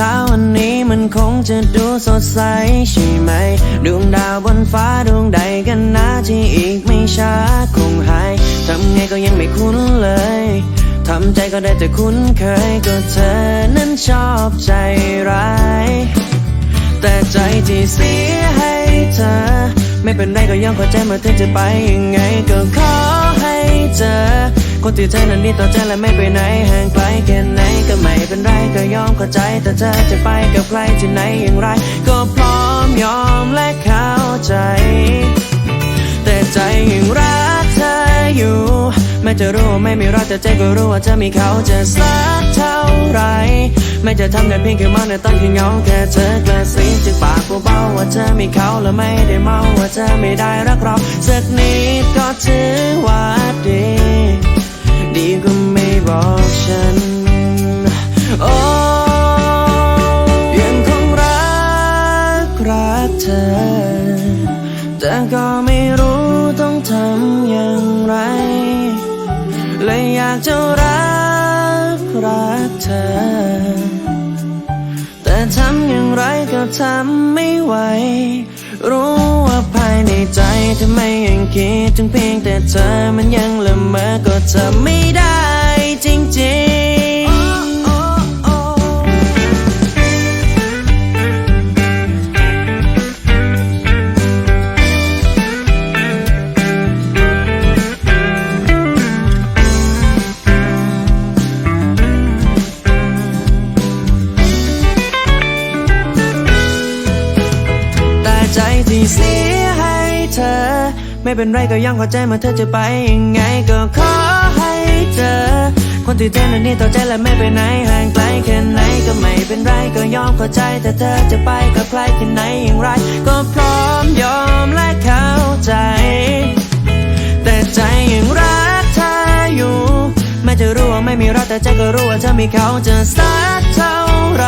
เช้าวันนี้มันคงจะดูสดใสใช่ไหม ดวงดาวบนฟ้าดวงใดกันนะที่อีกไม่ช้าคงหาย ทำไงก็ยังไม่คุ้นเลย ทำใจก็ได้แต่คุ้นเคยก็เธอนั้นชอบใจร้าย แต่ใจที่เสียให้เธอ ไม่เป็นไรก็ยังข้าใจเมื่อเธอจะไปยังไงก็ขอให้เจอ คนที่เธอนั้นดีต่อใจและไม่ไปไหนห่างไกลแค่ไหนก็ไม่เป็นไรก็ยอมเข้าใจ แต่เธอจะไปกับใครที่ไหนอย่างไร ก็พร้อมยอมและเข้าใจ แต่ใจยังรักเธออยู่แม้จะรู้ว่าไม่มีรักแต่ใจก็รู้ว่าจะมีเขาจะสักเท่าไหรไม่จะทำได้เพียงแค่มองในตอนที่เงาแค่เธอกระซิบจากปากเบาๆว่าเธอมีเขาและไม่ได้เมาว่าเธอไม่ได้รักเราสักนิดก็ถือว่าดี เธอ แต่ก็ไม่รู้ต้องทำอย่างไร เลยอยากจะรักรักเธอ แต่ทำอย่างไรก็ทำไม่ไหว รู้ว่าภายในใจทำไมยังคิดถึงเพียงแต่เธอมันยังละเมอก็ทำไม่ได้ ใจที่เสียให้เธอ ไม่เป็นไรก็ยังเข้าใจเมื่อเธอจะไปยังไงก็ขอให้เจอ คนที่เธอนั้นนี่ต่อใจและไม่ไปไหนห่างไกลแค่ไหนก็ไม่เป็นไรก็ยอมเข้าใจแต่เธอจะไปกับใครที่ไหนอย่างไรก็พร้อม รักแต่ใจก็รู้ว่าเธอมีเขาจะสักเท่าไหร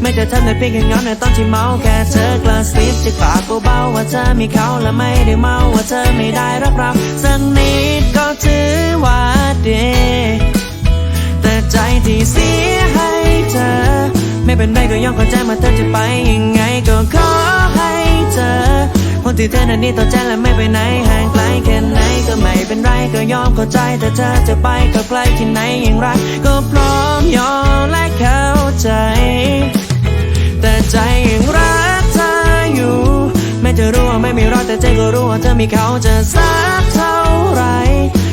ไม่จะทำได้เพียงแค่เหงาในตอนที่เมาแค่เธอกระซิบจากปากเบาๆว่าเธอมีเขาและไม่ได้เมาว่าเธอไม่ได้รักเราสักนิดก็ถือว่าดีแต่ใจที่เสียให้เธอ ไม่เป็นไรก็ยอมเข้าใจมื่อเธอจะไปยังไงก็ขอให้เธอ คนที่เธอนั้นดีต่อใจและไม่ไปไหนห่างไกลแค่ไหนก็ไม่เป็นไรก็ยอมเข้าใจแต่เธอจะไปกับใครที่ไหนอย่างไรก็พร้อมยอมและเข้าใจ แต่ใจยังรักเธออยู่ แม้จะรู้ว่าไม่มีรักแต่ใจก็รู้ว่าเธอมีเขาจะสักเท่าไหร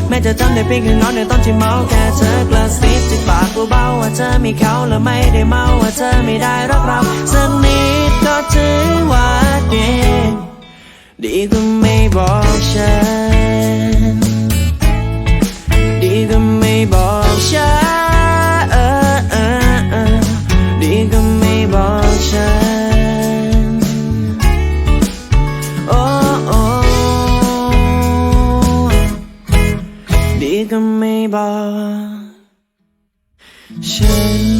แม้จะทำได้เพียงแค่นอนในตอนที่เมาแค่เธอกระซิบจากปากเบาๆว่าเธอมีเขาและไม่ได้เมาว่าเธอไม่ได้รักเราสักนิดก็ถือว่าดี ดีก็ไม่บอกฉัน ดีก็ไม่บอกฉัน ดีก็ไม่บอกฉัน โอ้โอดีก็ไม่บอกฉัน